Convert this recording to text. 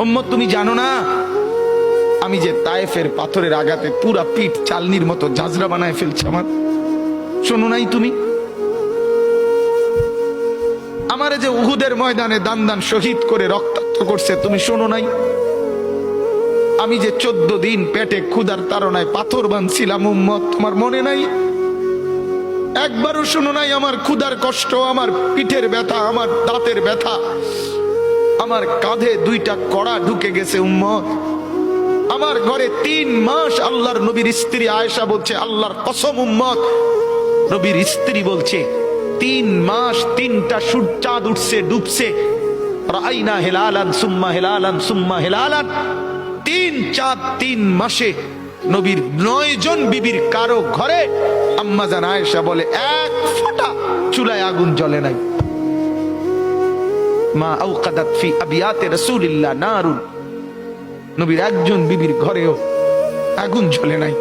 উম্মত, তুমি জানো না? আমি যে তায়েফের পাথরের আঘাতে পুরা পিঠ চালনির মতো জাজরা বানায় ফেলছে আমার। শোনো নাই তুমি? আমারে যে উহুদের ময়দানে দান দান শহীদ করে রক্তাক্ত করছে, তুমি শোনো নাই? আমি যে চোদ্দ দিন পেটে ক্ষুধার তাড়নায় পাথর বানছিলাম, উম্মত, তোমার মনে নাই? একবারও শোনো নাই আমার ক্ষুধার কষ্ট, আমার পিঠের ব্যথা, আমার দাঁতের ব্যথা। আমার কাঁধে দুইটা কড়া ঢুকে গেছে, উম্মত। আমার ঘরে তিন মাস আল্লাহর নবীর স্ত্রী আয়েশা বলছে, আল্লাহর কসম, উম্মত। নবীর স্ত্রী বলছে, তিন মাস তিনটা সূর্য চাঁদ উঠছে, ডুবছে। রাইনা হেলালান সুম্মা হেলালান সুম্মা হেলালান। তিন চাঁদ তিন মাসে নবীর নয় জন বিবির কারও ঘরে আম্মাজান আয়েশা বলে, এক ফোঁটা চুলায় আগুন জ্বলে নাই। মা আউকাদাত ফি আবিয়াতে রাসূলিল্লাহ নারুন। নবীর একজন বিবির ঘরেও আগুন জ্বলে নাই।